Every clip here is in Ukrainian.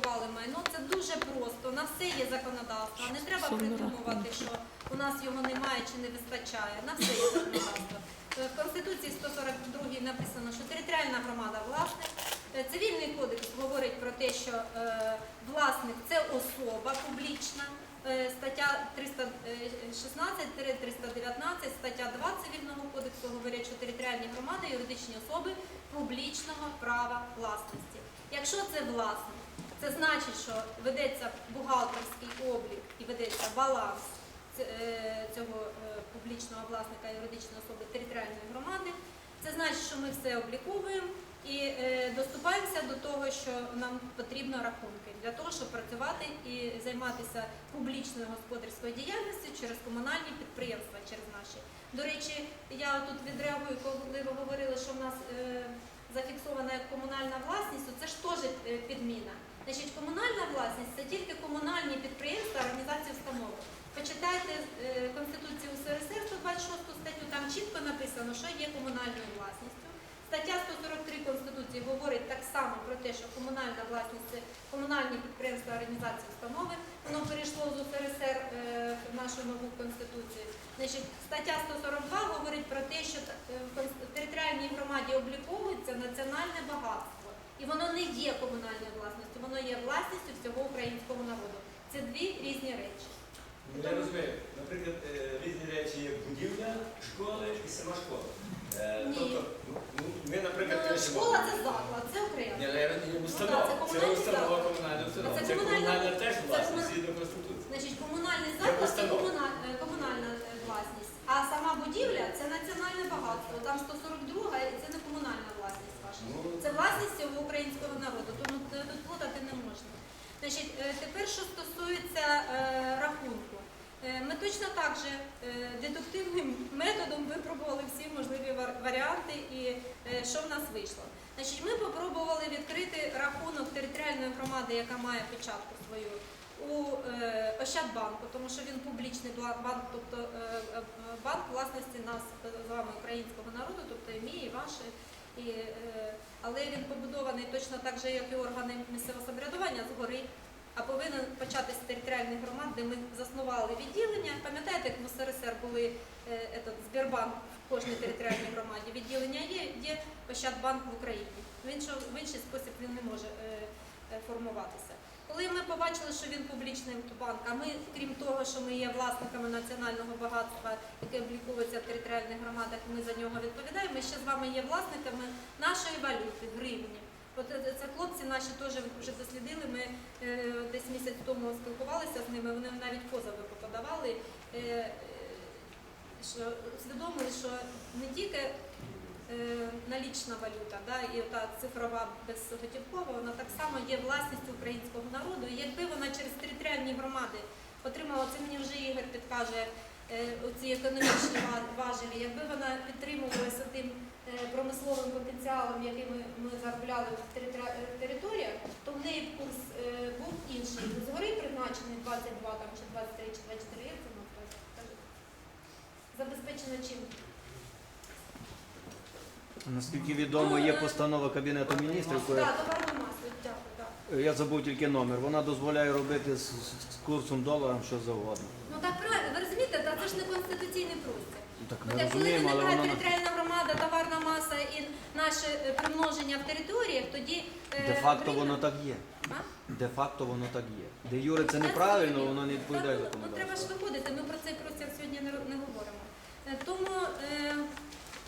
конфіскували майно. Це дуже просто. На все є законодавство. Не треба придумувати, що у нас його немає чи не вистачає. На все є законодавство. Е, В Конституції 142 написано, що територіальна громада власник. Е, Цивільний кодекс говорить про те, що е, власник це особа публічна. Е, Стаття 316-319, стаття 2 Цивільного кодексу говорять, що територіальні громади юридичні особи публічного права власності. Якщо це власник, це значить, що ведеться бухгалтерський облік і ведеться баланс е, цього е, публічного власника юридичної особи територіальної громади. Це значить, що ми все обліковуємо і е, доступаємося до того, що нам потрібно рахунки для того, щоб працювати і займатися публічною господарською діяльністю через комунальні підприємства, через наші. До речі, я тут відреагую, коли ви говорили, що в нас зафіксована комунальна власність, це ж теж підміна. Значить, комунальна власність це тільки комунальні підприємства, організації установи. Почитайте е, Конституцію СРСР 126 статтю, там чітко написано, що є комунальною власністю. Стаття 143 Конституції говорить так само про те, що комунальна власність це комунальні підприємства, організації, установи. Воно перейшло з УСРСР е, в нашу нову конституцію. Значить, стаття 142 говорить про те, що е, в територіальній громаді обліковується національне багатство. І воно не є комунальною власністю, воно є власністю всього українського народу. Це дві різні речі. Ну, Я розумію. Наприклад, е, різні речі є будівля, школи і сама школа. Е, Ні. Тобто, ну, ну, ми, наприклад, ну. Школа це заклад, це окремо. Ні, але я розумію, Ну, установа. так, це Це установа комунальна установа. Це комунальна- теж власність комуна- згідно Конституції. Значить, комунальний заклад це установа. комуна- е, комунальна е, власність, а сама будівля це національне багатство. Там 142 і це не комунальна власність ваша. Ну, Це власність всього українського народу, тому т- тут плутати не можна. Значить, е, тепер що стосується е, рахунку. Е, Ми точно так же дедуктивним методом випробували всі можливі вар- варіанти і що в нас вийшло. Значить, ми попробували відкрити рахунок територіальної громади, яка має печатку свою у Ощадбанку, тому що він публічний банк, тобто банк власності нас з вами українського народу, тобто і мій, і ваші. І, е, але він побудований точно так же, як і органи місцевого самоврядування згори, а повинен початися з територіальних громад, де ми заснували відділення. Пам'ятаєте, як в СРСР були е, етот, Збірбанк в кожній територіальній громаді? Відділення є, є Ощадбанк в Україні. В інший, спосіб він не може е, формуватися. Коли ми побачили, що він публічний банк, а ми, крім того, що ми є власниками національного багатства, яке обліковується в територіальних громадах, ми за нього відповідаємо. З вами є власниками нашої валюти, гривні. От е, це хлопці наші теж вже дослідили. Ми е, десь місяць тому спілкувалися з ними. Вони навіть позови подавали, е, що усвідомили, що не тільки налічна валюта, да, і та цифрова безготівкова, вона так само є власністю українського народу. І якби вона через територіальні громади отримала, це мені вже Ігор підкаже, е, ці економічні важелі, якби вона підтримувалася тим е, промисловим потенціалом, який ми, ми заробляли в е, територіях, то в неї б курс був інший. Згори призначений 22 там, чи 23 чи 24, як це. Забезпечено чим? Наскільки відомо, є постанова Кабінету міністрів, Так, коли- я забув тільки номер. Вона дозволяє робити з, з курсом доларом що завгодно. Ну так правильно, ви та це ж не конституційний простір. Так ми коли розуміємо, але виникає територіальна громада, товарна маса і наше е, примноження в територіях, тоді е, де-факто воно так є. А? Де-факто воно так є. Де Юре це неправильно, воно не відповідає Так, Ну треба ж виходити, ми про цей простір сьогодні не, не говоримо. Е, Тому е,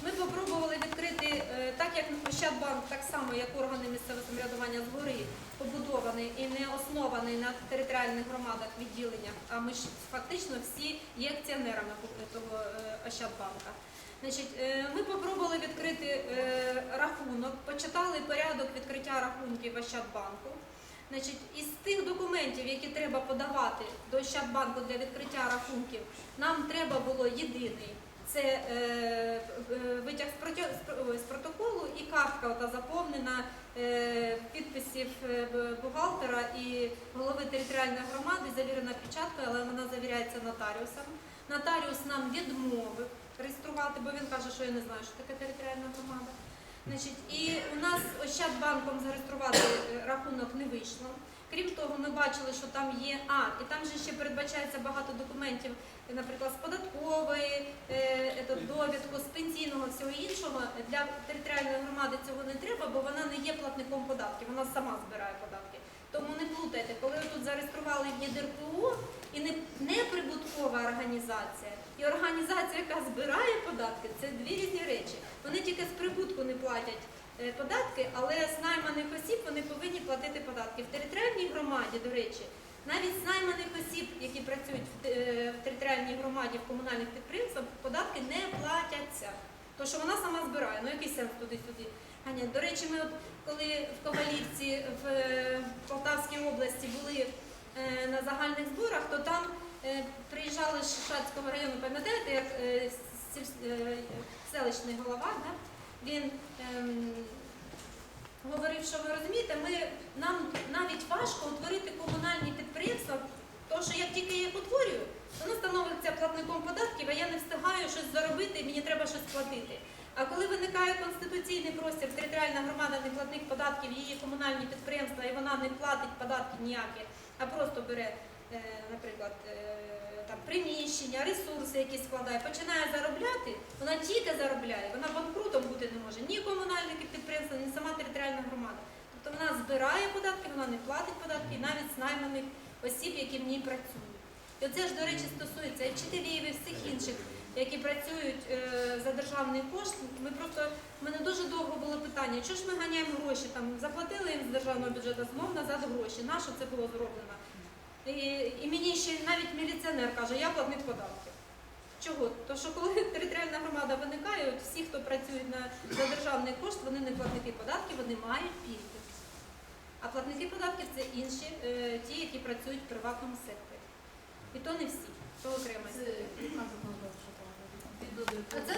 ми спробували відкрити, е, так як Ощадбанк, так само як органи місцевого самоврядування згори, побудований і не оснований на територіальних громадах відділеннях, а ми ж фактично всі є акціонерами того е, Ощадбанка. Е, ми спробували відкрити рахунок, почитали порядок відкриття рахунків Ощадбанку. Із тих документів, які треба подавати до Ощадбанку для відкриття рахунків, нам треба було єдиний. Це е, е, витяг з, протоколу і картка ота заповнена е, підписів бухгалтера і голови територіальної громади, завірена печаткою, але вона завіряється нотаріусом. Нотаріус нам відмовив реєструвати, бо він каже, що я не знаю, що таке територіальна громада. Значить, і у нас Ощадбанком зареєструвати рахунок не вийшло. Крім того, ми бачили, що там є, а, і там же ще передбачається багато документів, наприклад, з податкової, е, довідку, з пенсійного, всього іншого. Для територіальної громади цього не треба, бо вона не є платником податків, вона сама збирає податки. Тому не плутайте, коли ви тут зареєстрували в ЄДРПО і не, не прибуткова організація, і організація, яка збирає податки, це дві різні речі. Вони тільки з прибутку не платять податки, але з найманих осіб вони повинні платити податки. В територіальній громаді, до речі, навіть з найманих осіб, які працюють в, е, територіальній громаді, в комунальних підприємствах, податки не платяться. То, що вона сама збирає, ну який сенс туди-сюди. Аня, до речі, ми от коли в Ковалівці в е, Полтавській області були е, на загальних зборах, то там е, приїжджали з Шацького району, пам'ятаєте, як е, е, селищний голова, да? Він ем, говорив, що ви розумієте, ми, нам навіть важко утворити комунальні підприємства, тому що як тільки я їх утворюю, воно становиться платником податків, а я не встигаю щось заробити, і мені треба щось платити. А коли виникає конституційний простір, територіальна громада не платник податків, її комунальні підприємства, і вона не платить податки ніякі, а просто бере, наприклад, е, там приміщення, ресурси, які складає, починає заробляти, вона тільки заробляє, вона банкрутом бути не може. Ні комунальне підприємство, ні сама територіальна громада. Тобто вона збирає податки, вона не платить податки, і навіть з найманих осіб, які в ній працюють. І оце ж, до речі, стосується і вчителів, і всіх інших, які працюють е, за державний кошт. Ми просто в мене дуже довго було питання, що ж ми ганяємо гроші, там заплатили їм з державного бюджету, знов назад гроші. На що це було зроблено? І, і мені ще навіть міліціонер каже, я платник податків. Чого? То що коли територіальна громада виникає, от всі, хто працюють на за державний кошт, вони не платники податків, вони мають пільги. А платники податків це інші, е, ті, які працюють в приватному секторі. І то не всі, то окремо. Це